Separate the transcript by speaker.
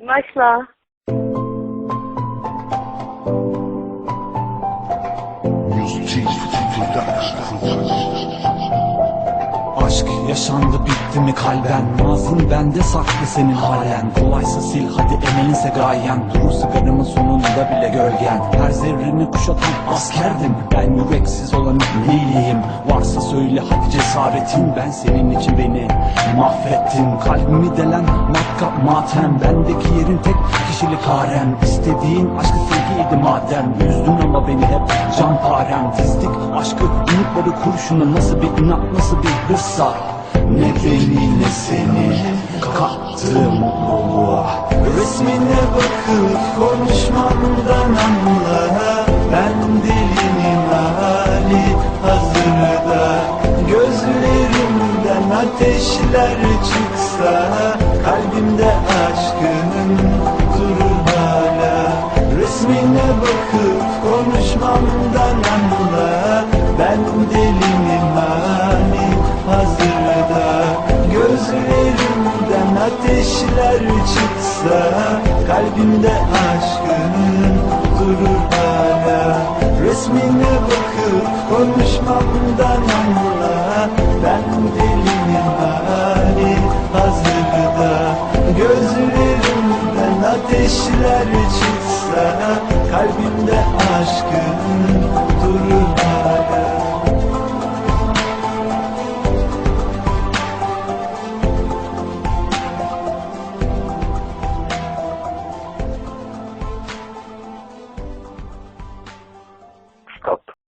Speaker 1: Başla.
Speaker 2: Aşk yaşandı bitti mi kalben Nazın bende saklı senin halen Kolaysa sil hadi emelinse gayen Durur sigaramın sonunda bile gölgen Her zerrini kuşatan askerdim Ben yüreksiz olan neyliyim Varsa söyle hadi cesaretin Ben senin için beni mahvettin Kalbimi delen matkap matem. Bendeki yerin tek kişilik harem. İstediğin aşkı sevgiydi madem. Üzdün ama beni hep canparem Dizdik aşkı umutları kurşuna Nasıl bir inat nasıl bir hırsa. Ne beni ne seni kattı mutluluğa Resmine bakıp konuşmamdan Gözlerimden ateşler çıksa Kalbimde aşkın durur hala. Resmine bakıp konuşmamdan anla Ben delinin hali hazırda. Gözlerimden ateşler çıksa Kalbimde aşkın durur hala. Resmine bakıp konuşmamdan anla ateşler çıksana Kalbimde aşkın durur hala